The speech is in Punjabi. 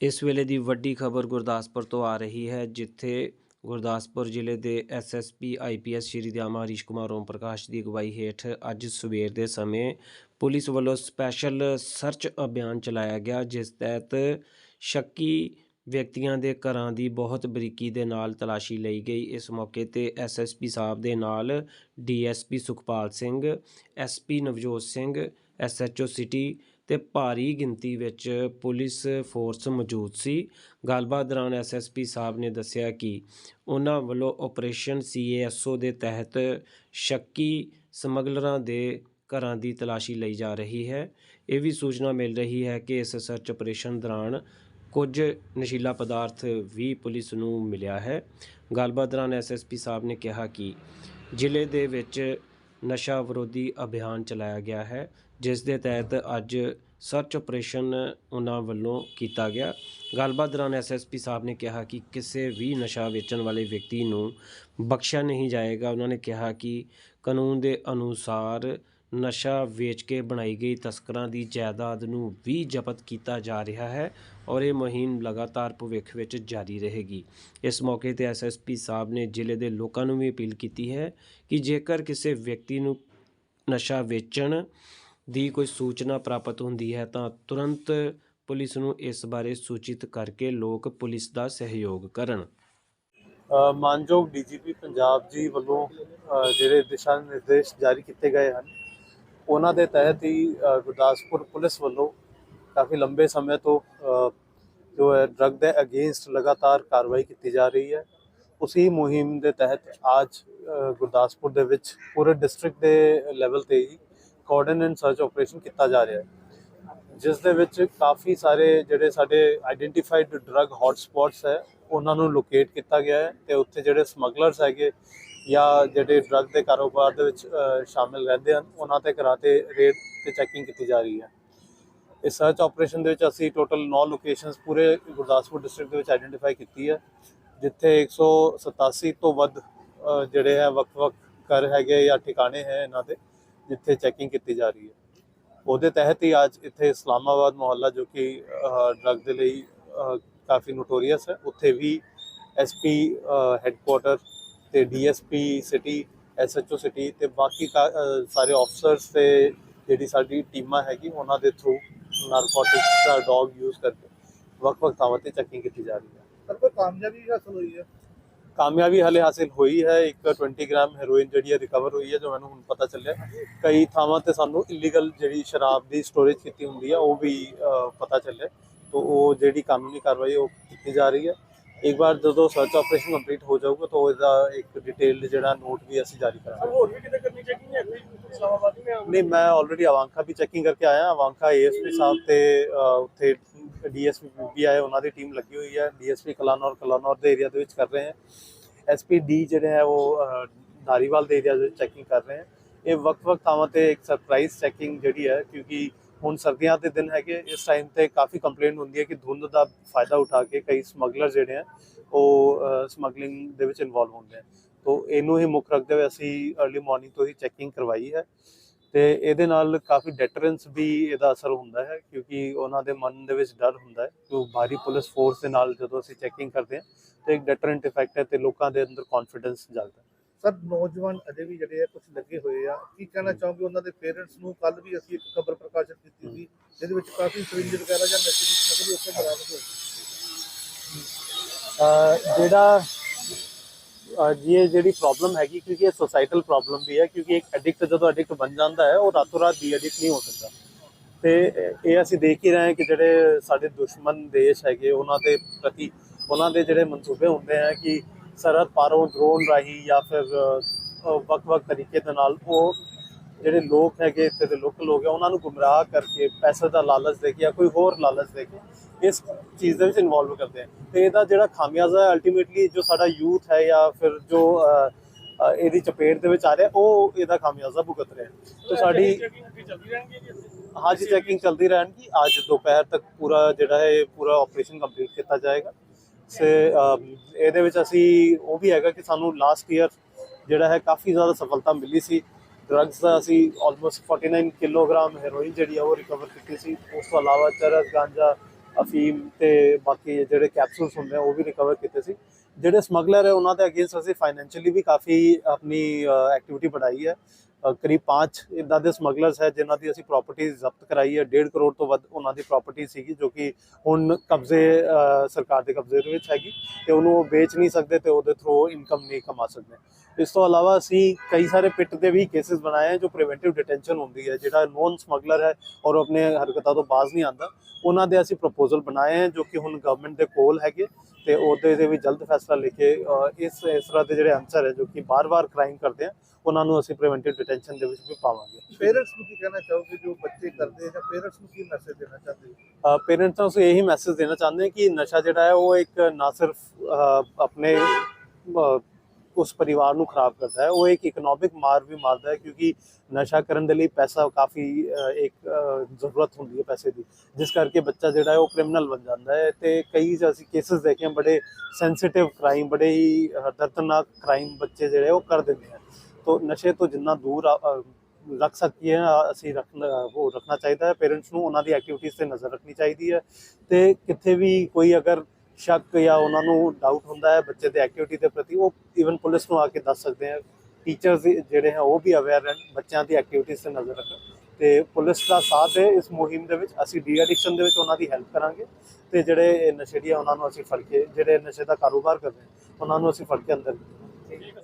ਇਸ ਵੇਲੇ ਦੀ ਵੱਡੀ ਖਬਰ ਗੁਰਦਾਸਪੁਰ ਤੋਂ ਆ ਰਹੀ ਹੈ, ਜਿੱਥੇ ਗੁਰਦਾਸਪੁਰ ਜ਼ਿਲ੍ਹੇ ਦੇ ਐਸਐਸਪੀ ਆਈਪੀਐਸ ਸ਼੍ਰੀ ਦਿਆਮਾ, ਹਰੀਸ਼ ਕੁਮਾਰ, ਓਮ ਪ੍ਰਕਾਸ਼ ਦੀ ਅਗਵਾਈ ਹੇਠ ਅੱਜ ਸਵੇਰ ਦੇ ਸਮੇਂ ਪੁਲਿਸ ਵੱਲੋਂ ਸਪੈਸ਼ਲ ਸਰਚ ਅਭਿਆਨ ਚਲਾਇਆ ਗਿਆ, ਜਿਸ ਤਹਿਤ ਸ਼ੱਕੀ ਵਿਅਕਤੀਆਂ ਦੇ ਘਰਾਂ ਦੀ ਬਹੁਤ ਬਰੀਕੀ ਦੇ ਨਾਲ ਤਲਾਸ਼ੀ ਲਈ ਗਈ। ਇਸ ਮੌਕੇ ਤੇ ਐਸਐਸਪੀ ਸਾਹਿਬ ਦੇ ਨਾਲ DSP Sukhpal Singh SP Navjot Singh SHO city ਤੇ ਭਾਰੀ ਗਿਣਤੀ ਵਿੱਚ ਪੁਲਿਸ ਫੋਰਸ ਮੌਜੂਦ ਸੀ। ਗੱਲਬਾਤ ਦੌਰਾਨ ਐਸਐਸਪੀ ਸਾਹਿਬ ਨੇ ਦੱਸਿਆ ਕਿ ਉਹਨਾਂ ਵੱਲੋਂ ਆਪਰੇਸ਼ਨ ਸੀਏਐਸਓ ਦੇ ਤਹਿਤ ਸ਼ੱਕੀ ਸਮਗਲਰਾਂ ਦੇ ਘਰਾਂ ਦੀ ਤਲਾਸ਼ੀ ਲਈ ਜਾ ਰਹੀ ਹੈ। ਇਹ ਵੀ ਸੂਚਨਾ ਮਿਲ ਰਹੀ ਹੈ ਕਿ ਇਸ ਸਰਚ ਆਪਰੇਸ਼ਨ ਦੌਰਾਨ ਕੁਝ ਨਸ਼ੀਲਾ ਪਦਾਰਥ ਵੀ ਪੁਲਿਸ ਨੂੰ ਮਿਲਿਆ ਹੈ। ਗੱਲਬਾਤ ਦੌਰਾਨ ਐਸਐਸਪੀ ਸਾਹਿਬ ਨੇ ਕਿਹਾ ਕਿ ਜ਼ਿਲ੍ਹੇ ਦੇ ਵਿੱਚ ਨਸ਼ਾ ਵਿਰੋਧੀ ਅਭਿਆਨ ਚਲਾਇਆ ਗਿਆ ਹੈ, ਜਿਸ ਦੇ ਤਹਿਤ ਅੱਜ ਸਰਚ ਆਪਰੇਸ਼ਨ ਉਹਨਾਂ ਵੱਲੋਂ ਕੀਤਾ ਗਿਆ। ਗੱਲਬਾਤ ਦੌਰਾਨ ਐਸਐਸਪੀ ਸਾਹਿਬ ਨੇ ਕਿਹਾ ਕਿ ਕਿਸੇ ਵੀ ਨਸ਼ਾ ਵੇਚਣ ਵਾਲੇ ਵਿਅਕਤੀ ਨੂੰ ਬਖਸ਼ਿਆ ਨਹੀਂ ਜਾਏਗਾ। ਉਹਨਾਂ ਨੇ ਕਿਹਾ ਕਿ ਕਾਨੂੰਨ ਦੇ ਅਨੁਸਾਰ ਨਸ਼ਾ ਵੇਚ ਕੇ ਬਣਾਈ ਗਈ ਤਸਕਰਾਂ ਦੀ ਜਾਇਦਾਦ ਨੂੰ ਵੀ ਜ਼ਬਤ ਕੀਤਾ ਜਾ ਰਿਹਾ ਹੈ ਔਰ ਇਹ ਮੁਹਿੰਮ ਲਗਾਤਾਰ ਭਵਿੱਖ ਵਿੱਚ ਜਾਰੀ ਰਹੇਗੀ। ਇਸ ਮੌਕੇ ਤੇ ਐਸਐਸਪੀ ਸਾਹਿਬ ਨੇ ਜ਼ਿਲ੍ਹੇ ਦੇ ਲੋਕਾਂ ਨੂੰ ਵੀ ਅਪੀਲ ਕੀਤੀ ਹੈ ਕਿ ਜੇਕਰ ਕਿਸੇ ਵਿਅਕਤੀ ਨੂੰ ਨਸ਼ਾ ਵੇਚਣ ਦੀ ਕੋਈ ਸੂਚਨਾ ਪ੍ਰਾਪਤ ਹੁੰਦੀ ਹੈ ਤਾਂ ਤੁਰੰਤ ਪੁਲਿਸ ਨੂੰ ਇਸ ਬਾਰੇ ਸੂਚਿਤ ਕਰਕੇ ਲੋਕ ਪੁਲਿਸ ਦਾ ਸਹਿਯੋਗ ਕਰਨ। ਅ, ਮਾਨਯੋਗ ਡੀਜੀਪੀ ਪੰਜਾਬ ਜੀ ਵੱਲੋਂ ਜਿਹੜੇ ਦਿਸ਼ਾ ਨਿਰਦੇਸ਼ ਜਾਰੀ ਕੀਤੇ ਗਏ ਹਨ ਉਹਨਾਂ ਦੇ ਤਹਿਤ ਹੀ ਗੁਰਦਾਸਪੁਰ ਪੁਲਿਸ ਵੱਲੋਂ ਕਾਫੀ ਲੰਬੇ ਸਮੇਂ ਤੋਂ ਜੋ ਹੈ ਡਰੱਗ ਦੇ ਅਗੇਂਸਟ ਲਗਾਤਾਰ ਕਾਰਵਾਈ ਕੀਤੀ ਜਾ ਰਹੀ ਹੈ। ਉਸੇ ਮੁਹਿੰਮ ਦੇ ਤਹਿਤ ਅੱਜ ਗੁਰਦਾਸਪੁਰ ਦੇ ਵਿੱਚ ਪੂਰੇ ਡਿਸਟ੍ਰਿਕਟ ਦੇ ਲੈਵਲ ਤੇ ਹੀ ਕੋਆਰਡੀਨੇਟ ਐਂਡ ਸਰਚ ਆਪਰੇਸ਼ਨ ਕੀਤਾ ਜਾ ਰਿਹਾ ਹੈ। ਜਿਸ ਦੇ ਵਿੱਚ ਕਾਫੀ ਸਾਰੇ ਜਿਹੜੇ ਸਾਡੇ ਆਈਡੈਂਟੀਫਾਈਡ ਡਰੱਗ ਹੌਟ ਹੈ, ਉਹਨਾਂ ਨੂੰ ਲੋਕੇਟ ਕੀਤਾ ਗਿਆ ਹੈ ਤੇ ਉੱਥੇ ਜਿਹੜੇ ਸਮਗਲਰਸ ਹੈਗੇ ਜਾਂ ਜਿਹੜੇ ਡਰੱਗ ਦੇ ਕਾਰੋਬਾਰ ਦੇ ਵਿੱਚ ਸ਼ਾਮਿਲ ਰਹਿੰਦੇ ਹਨ, ਉਹਨਾਂ ਤੇ ਘਰਾਂ ਤੇ ਰੇਡ ਤੇ ਚੈਕਿੰਗ ਕੀਤੀ ਜਾ ਰਹੀ ਹੈ। ਇਸ ਸਰਚ ਆਪਰੇਸ਼ਨ ਦੇ ਵਿੱਚ ਅਸੀਂ ਟੋਟਲ 9 ਲੋਕੇਸ਼ਨਸ ਪੂਰੇ ਗੁਰਦਾਸਪੁਰ ਡਿਸਟ੍ਰਿਕਟ ਦੇ ਵਿੱਚ ਆਈਡੈਂਟੀਫਾਈ ਕੀਤੀ ਹੈ, ਜਿੱਥੇ 187 ਤੋਂ ਵੱਧ ਜਿਹੜੇ ਹੈ ਵੱਖ-ਵੱਖ ਘਰ ਹੈਗੇ ਜਾਂ ਠਿਕਾਣੇ ਹੈ ਇਹਨਾਂ ਦੇ। ਜਿੱਥੇ ਚੈਕਿੰਗ ਕੀਤੀ ਜਾ ਰਹੀ ਹੈ। ਉਹਦੇ ਤਹਿਤ ਹੀ ਅੱਜ ਇੱਥੇ ਇਸਲਾਮਾਬਾਦ ਮੁਹੱਲਾ ਜੋ ਕਿ ਡਰੱਗ ਦੇ ਲਈ ਕਾਫੀ ਨੋਟੋਰੀਅਸ ਹੈ। ਉੱਥੇ ਵੀ ਐਸਪੀ ਹੈੱਡਕੁਆਟਰ ਤੇ ਡੀਐਸਪੀ ਸਿਟੀ ਐਸਐਚਓ ਸਿਟੀ ਤੇ ਬਾਕੀ ਕਾ- ਸਾਰੇ ਆਫਸਰਸ ਤੇ ਜਿਹੜੀ ਸਾਡੀ ਟੀਮਾਂ ਹੈਗੀ, ਉਹਨਾਂ ਦੇ ਥਰੂ ਨਾਰਕੋਟਿਕਸ ਦਾ ਡੌਗ ਯੂਜ਼ ਕਰਕੇ ਵੱਖ-ਵੱਖ ਥਾਵਾਂ ਤੇ ਚੈਕਿੰਗ ਕੀਤੀ ਜਾ ਰਹੀ ਹੈ। ਪਰ ਕੋਈ ਕਾਮਯਾਬੀ ਹਾਸਲ ਹੋਈ ਹੈ? ਕਾਮਯਾਬੀ ਹਲੇ ਹਾਸਿਲ ਹੋਈ ਹੈ। ਇੱਕ 20 ਗ੍ਰਾਮ ਹੈਰੋਇਨ ਜਿਹੜੀ ਹੈ ਰਿਕਵਰ ਹੋਈ ਹੈ ਜੋ ਮੈਨੂੰ ਹੁਣ ਪਤਾ ਚੱਲਿਆ। ਕਈ ਥਾਵਾਂ ਤੇ ਸਾਨੂੰ ਇਲੀਗਲ ਜਿਹੜੀ ਸ਼ਰਾਬ ਦੀ ਸਟੋਰੇਜ ਕੀਤੀ ਹੁੰਦੀ ਹੈ ਉਹ ਵੀ ਪਤਾ ਚੱਲਿਆ। ਤੋਂ ਉਹ ਜਿਹੜੀ ਕਾਨੂੰਨੀ ਕਾਰਵਾਈ ਉਹ ਕੀਤੀ ਜਾ ਰਹੀ ਹੈ। ਇੱਕ ਵਾਰ ਜਦੋਂ ਸਰਚ ਆਪਰੇਸ਼ਨ ਕੰਪਲੀਟ ਹੋ ਜਾਊਗਾ ਤਾਂ ਉਹਦਾ ਇੱਕ ਡਿਟੇਲਡ ਜਿਹੜਾ ਨੋਟ ਵੀ ਅਸੀਂ ਜਾਰੀ ਕਰਾਂਗੇ। ਹੋਰ ਵੀ ਕਿਤੇ ਕਰਨੀ ਚੈਕਿੰਗ ਹੈ? ਕੋਈ ਇਸਲਾਮਾਬਾਦ ਨਹੀਂ ਮੈਂ ਆਲਰੇਡੀ ਅਵਾਂਕਾ ਵੀ ਚੈਕਿੰਗ ਕਰਕੇ ਆਇਆ। ਅਵਾਂਕਾ ਏਐਸਪੀ ਸਾਹਿਬ ਤੇ ਉੱਥੇ ਡੀਐਸਪੀ ਵੀ ਆਏ ਉਹਨਾਂ ਦੀ ਟੀਮ ਲੱਗੀ ਹੋਈ ਹੈ ਡੀਐਸਪੀ ਕਲਾਨੌਰ ਕਲਾਨੌਰ ਦੇ ਏਰੀਆ ਦੇ ਵਿੱਚ ਕਰ ਰਹੇ ਹਨ ਐਸਪੀ ਡੀ ਜਿਹੜੇ ਹੈ ਉਹ ਅਹ, ਧਾਰੀਵਾਲ ਦੇ ਏਰੀਆ ਦੇ ਵਿੱਚ ਚੈਕਿੰਗ ਕਰ ਰਹੇ ਹੈ ਇਹ ਵੱਖ-ਵੱਖ ਥਾਵਾਂ ਤੇ ਇੱਕ ਸਰਪ੍ਰਾਈਜ਼ ਚੈਕਿੰਗ ਜਿਹੜੀ ਹੈ ਕਿਉਂਕਿ ਹੁਣ ਸਰਦੀਆਂ ਦੇ ਦਿਨ ਹੈਗੇ ਇਸ ਟਾਈਮ ਤੇ ਕਾਫੀ ਕੰਪਲੇਂਟ ਹੁੰਦੀ ਹੈ ਕਿ ਧੁੰਦ ਦਾ ਫਾਇਦਾ ਉਠਾ ਕੇ ਕਈ ਸਮਗਲਰ ਜਿਹੜੇ ਆ ਉਹ ਸਮਗਲਿੰਗ ਦੇ ਵਿੱਚ ਇਨਵੋਲਵ ਹੁੰਦੇ ਆ। ਤੋਂ ਇਹਨੂੰ ਹੀ ਮੁੱਖ ਰੱਖਦੇ ਹੋਏ ਅਸੀਂ अर्ਲੀ ਮਾਰਨਿੰਗ ਤੋਂ ਹੀ ਚੈਕਿੰਗ ਕਰਵਾਈ ਹੈ। ਤੇ ਇਹਦੇ ਨਾਲ ਕਾਫੀ ਡੈਟਰੈਂਸ ਵੀ ਇਹਦਾ ਅਸਰ ਹੁੰਦਾ ਹੈ ਕਿਉਂਕਿ ਉਹਨਾਂ ਦੇ ਮਨ ਦੇ ਵਿੱਚ ਡਰ ਹੁੰਦਾ ਹੈ ਕਿ ਉਹ ਭਾਰੀ ਪੁਲਿਸ ਫੋਰਸ ਦੇ ਨਾਲ ਜਦੋਂ ਅਸੀਂ ਚੈਕਿੰਗ ਕਰਦੇ ਹਾਂ ਤੇ ਇੱਕ ਡੈਟਰੈਂਟ ਇਫੈਕਟ ਹੈ ਤੇ ਲੋਕਾਂ ਦੇ ਅੰਦਰ ਕੌਨਫੀਡੈਂਸ ਜਾਗਦਾ ਹੈ। ਸਰ ਨੌਜਵਾਨ ਅਜੇ ਵੀ ਜਿਹੜੇ ਆ ਕੁਝ ਲੱਗੇ ਹੋਏ ਆ ਕੀ ਕਹਿਣਾ ਚਾਹੋਗੇ ਉਹਨਾਂ ਦੇ ਪੇਰੈਂਟਸ ਨੂੰ? ਕੱਲ ਵੀ ਅਸੀਂ ਇੱਕ ਖਬਰ ਪ੍ਰਕਾਸ਼ਿਤ ਕੀਤੀ ਸੀ ਜਿਹਦੇ ਵਿੱਚ ਕਾਫੀ ਸਰਿੰਜ ਵਗੈਰਾ ਜਾਂ ਨਸ਼ੇ ਦੀ ਸਮੱਗਰੀ ਉੱਥੇ ਬਰਾਮਦ ਹੋਈ ਜਿਹੜਾ ਇਹ ਜਿਹੜੀ ਪ੍ਰੋਬਲਮ ਹੈਗੀ ਕਿਉਂਕਿ ਇਹ ਸੋਸਾਈਟਲ ਪ੍ਰੋਬਲਮ ਵੀ ਹੈ ਕਿਉਂਕਿ ਇੱਕ ਐਡਿਕਟ ਜਦੋਂ ਐਡਿਕਟ ਬਣ ਜਾਂਦਾ ਹੈ ਉਹ ਰਾਤੋਂ ਰਾਤ ਦੀ ਐਡਿਕਟ ਨਹੀਂ ਹੋ ਸਕਦਾ। ਤੇ ਇਹ ਅਸੀਂ ਦੇਖ ਹੀ ਰਹੇ ਹਾਂ ਕਿ ਜਿਹੜੇ ਸਾਡੇ ਦੁਸ਼ਮਣ ਦੇਸ਼ ਹੈਗੇ ਉਹਨਾਂ ਦੇ ਪ੍ਰਤੀ ਉਹਨਾਂ ਦੇ ਜਿਹੜੇ ਮਨਸੂਬੇ ਹੁੰਦੇ ਆ ਕਿ ਸਰਹੱਦ ਪਾਰੋਂ ਡਰੋਨ ਰਾਹੀਂ ਜਾਂ ਫਿਰ ਅਹ, ਵੱਖ-ਵੱਖ ਤਰੀਕੇ ਦੇ ਨਾਲ ਉਹ ਜਿਹੜੇ ਲੋਕ ਹੈਗੇ ਇੱਥੇ ਦੇ ਲੋਕਲ ਲੋਕ ਹੈ ਉਹਨਾਂ ਨੂੰ ਗੁੰਮਰਾਹ ਕਰਕੇ ਪੈਸੇ ਦਾ ਲਾਲਚ ਦੇ ਕੇ ਜਾਂ ਕੋਈ ਹੋਰ ਲਾਲਚ ਦੇ ਕੇ ਇਸ ਚੀਜ਼ ਦੇ ਵਿੱਚ ਇਨਵੋਲਵ ਕਰਦੇ ਆ। ਤੇ ਇਹਦਾ ਜਿਹੜਾ ਖਾਮਿਆਜ਼ਾ ਹੈ ਅਲਟੀਮੇਟਲੀ ਜੋ ਸਾਡਾ ਯੂਥ ਹੈ ਜਾਂ ਫਿਰ ਜੋ ਇਹਦੀ ਚਪੇਟ ਦੇ ਵਿੱਚ ਆ ਰਿਹਾ ਉਹ ਇਹਦਾ ਖਾਮਿਆਜ਼ਾ ਭੁਗਤ ਰਿਹਾ। ਤੇ ਸਾਡੀ ਚੈਕਿੰਗ ਅੱਗੇ ਚੱਲਦੀ ਰਹਿਣਗੀ ਜੀ ਅੱਜ ਚੈਕਿੰਗ ਚੱਲਦੀ ਰਹਿਣਗੀ। ਅੱਜ ਦੁਪਹਿਰ ਤੱਕ ਪੂਰਾ ਜਿਹੜਾ ਹੈ ਪੂਰਾ ਆਪਰੇਸ਼ਨ ਕੰਪਲੀਟ ਕੀਤਾ ਜਾਏਗਾ। ਸੇ ਇਹਦੇ ਵਿੱਚ ਅਸੀਂ ਉਹ ਵੀ ਹੈਗਾ ਕਿ ਸਾਨੂੰ ਲਾਸਟ ਈਅਰ ਜਿਹੜਾ ਹੈ ਕਾਫੀ ਜ਼ਿਆਦਾ ਸਫਲਤਾ ਮਿਲੀ ਸੀ। ਡਰੱਗਸ ਦਾ ਅਸੀਂ ਆਲਮੋਸਟ 49 ਕਿਲੋਗ੍ਰਾਮ ਹੈਰੋਇਨ ਜਿਹੜੀ ਆ ਉਹ ਰਿਕਵਰ ਕੀਤੀ ਸੀ। ਉਸ ਤੋਂ ਇਲਾਵਾ ਚਰਸ ਗਾਂਜਾ ਅਫੀਮ ਤੇ ਬਾਕੀ ਜਿਹੜੇ ਕੈਪਸੂਲਸ ਹੁੰਦੇ ਆ, ਉਹ ਵੀ ਰਿਕਵਰ ਕੀਤੇ ਸੀ। ਜਿਹੜੇ ਸਮਗਲਰ ਹੈ, ਉਹਨਾਂ ਦੇ ਅਗੇਂਸਟ ਅਸੀਂ ਫਾਈਨੈਂਸ਼ੀਅਲੀ ਵੀ ਕਾਫੀ ਆਪਣੀ ਐਕਟੀਵਿਟੀ ਵਧਾਈ ਹੈ। ਕਰੀਬ 5 ਇਦਾਂ ਦੇ ਸਮਗਲਰਸ ਹੈ ਜਿਨ੍ਹਾਂ ਦੀ ਅਸੀਂ ਪ੍ਰਾਪਰਟੀ ਜ਼ਬਤ ਕਰਾਈ ਹੈ। 1.5 ਕਰੋੜ ਤੋਂ ਵੱਧ ਉਹਨਾਂ ਦੀ ਪ੍ਰਾਪਰਟੀ ਸੀਗੀ ਜੋ ਕਿ ਹੁਣ ਕਬਜ਼ੇ ਸਰਕਾਰ ਦੇ ਕਬਜ਼ੇ ਦੇ ਵਿੱਚ ਹੈਗੀ ਤੇ ਉਹਨੂੰ ਉਹ ਵੇਚ ਨਹੀਂ ਸਕਦੇ ਤੇ ਉਹਦੇ ਥਰੂ ਇਨਕਮ ਨਹੀਂ ਕਮਾ ਸਕਦੇ। ਇਸ ਤੋਂ ਇਲਾਵਾ ਅਸੀਂ ਕਈ ਸਾਰੇ ਪਿੱਟ ਦੇ ਵੀ ਕੇਸਿਸ ਬਣਾਏ ਹੈ ਜੋ ਪ੍ਰੀਵੈਂਟਿਵ ਡਿਟੈਂਸ਼ਨ ਹੁੰਦੀ ਹੈ, ਜਿਹੜਾ ਨੋਨ ਸਮਗਲਰ ਹੈ ਔਰ ਉਹ ਆਪਣੇ ਹਰਕਤਾਂ ਤੋਂ ਬਾਜ਼ ਨਹੀਂ ਆਉਂਦਾ। ਉਹਨਾਂ ਦੇ ਅਸੀਂ ਪ੍ਰਪੋਜ਼ਲ ਬਣਾਏ ਹੈ ਜੋ ਕਿ ਹੁਣ ਗਵਰਨਮੈਂਟ ਦੇ ਕੋਲ ਹੈਗੇ ਤੇ ਉਹਦੇ 'ਤੇ ਵੀ ਜਲਦ ਫੈਸਲਾ ਲੈ ਕੇ ਇਸ ਇਸ ਤਰ੍ਹਾਂ ਦੇ ਜਿਹੜੇ ਅਨਸਰ ਹੈ ਜੋ ਕਿ ਬਾਰ-ਬਾਰ ਕ੍ਰਾਈਮ ਕਰਦੇ ਆ ਉਹਨਾਂ ਨੂੰ ਅਸੀਂ ਪ੍ਰੀਵੈਂਟਿਵ ਡਿਟੈਂਸ਼ਨ ਦੇ ਵਿੱਚ ਵੀ ਪਾਵਾਂਗੇ। ਪੇਰੈਂਟਸ ਨੂੰ ਕੀ ਕਹਿਣਾ ਚਾਹੋਗੇ ਜੋ ਬੱਚੇ ਕਰਦੇ ਆ ਜਾਂ ਪੇਰੈਂਟਸ ਨੂੰ ਕੀ ਮੈਸੇਜ ਦੇਣਾ ਚਾਹੁੰਦੇ ਹੋ? ਪੇਰੈਂਟਸ ਨੂੰ ਅਸੀਂ ਇਹੀ ਮੈਸੇਜ ਦੇਣਾ ਚਾਹੁੰਦੇ ਹਾਂ ਕਿ ਨਸ਼ਾ ਜਿਹੜਾ ਹੈ ਉਹ ਇੱਕ ਨਾ ਸਿਰਫ ਆਪਣੇ ਉਸ ਪਰਿਵਾਰ ਨੂੰ ਖਰਾਬ ਕਰਦਾ ਹੈ ਉਹ ਇੱਕ ਇਕਨੋਮਿਕ ਮਾਰ ਵੀ ਮਾਰਦਾ ਹੈ ਕਿਉਂਕਿ ਨਸ਼ਾ ਕਰਨ ਦੇ ਲਈ ਪੈਸਾ ਕਾਫੀ ਇੱਕ ਜ਼ਰੂਰਤ ਹੁੰਦੀ ਹੈ ਪੈਸੇ ਦੀ। ਜਿਸ ਕਰਕੇ ਬੱਚਾ ਜਿਹੜਾ ਹੈ ਉਹ ਕ੍ਰਿਮੀਨਲ ਬਣ ਜਾਂਦਾ ਹੈ ਤੇ ਕਈ ਅਸੀਂ ਕੇਸਸ ਦੇਖੇ ਬੜੇ ਸੈਂਸਿਟਿਵ ਕ੍ਰਾਈਮ ਬੜੇ ਹੀ ਦਰਦਨਾਕ ਕ੍ਰਾਈਮ ਬੱਚੇ ਜਿਹੜੇ ਉਹ ਕਰ ਦਿੰਦੇ ਹਨ ਤੋਂ ਨਸ਼ੇ ਤੋਂ ਜਿੰਨਾ ਦੂਰ ਆ- ਅ, ਰੱਖ ਸਕੀਏ ਅਸੀਂ ਰੱਖਣਾ ਉਹ ਰੱਖਣਾ ਚਾਹੀਦਾ ਹੈ। ਪੇਰੈਂਟਸ ਨੂੰ ਉਹਨਾਂ ਦੀ ਐਕਟੀਵਿਟੀਜ਼ ਤੇ ਨਜ਼ਰ ਰੱਖਣੀ ਚਾਹੀਦੀ ਹੈ। ਤੇ ਕਿੱਥੇ ਵੀ ਕੋਈ ਅਗਰ ਸ਼ੱਕ ਜਾਂ ਉਹਨਾਂ ਨੂੰ ਡਾਊਟ ਹੁੰਦਾ ਹੈ ਬੱਚੇ ਦੇ ਐਕਟੀਵਿਟੀ ਦੇ ਪ੍ਰਤੀ ਉਹ ਈਵਨ ਪੁਲਿਸ ਨੂੰ ਆ ਕੇ ਦੱਸ ਸਕਦੇ ਆ ਟੀਚਰਸ ਜਿਹੜੇ ਹੈ ਉਹ ਵੀ ਅਵੇਅਰ ਰਹਿਣ ਬੱਚਿਆਂ ਦੀ ਐਕਟੀਵਿਟੀਜ਼ ਤੇ ਨਜ਼ਰ ਰੱਖਣ। ਤੇ ਪੁਲਿਸ ਦਾ ਸਾਥ ਹੈ ਇਸ ਮੁਹਿੰਮ ਦੇ ਵਿੱਚ ਅਸੀਂ ਡੀ ਐਡਿਕਸ਼ਨ ਦੇ ਵਿੱਚ ਉਹਨਾਂ ਦੀ ਹੈਲਪ ਕਰਾਂਗੇ। ਤੇ ਜਿਹੜੇ ਨਸ਼ੇੜੀ ਆ ਉਹਨਾਂ ਨੂੰ ਅਸੀਂ ਫੜ ਕੇ ਜਿਹੜੇ ਨਸ਼ੇ ਦਾ ਕਾਰੋਬਾਰ ਕਰਦੇ ਉਹਨਾਂ ਨੂੰ ਅਸੀਂ ਫੜ ਕੇ ਅੰਦਰ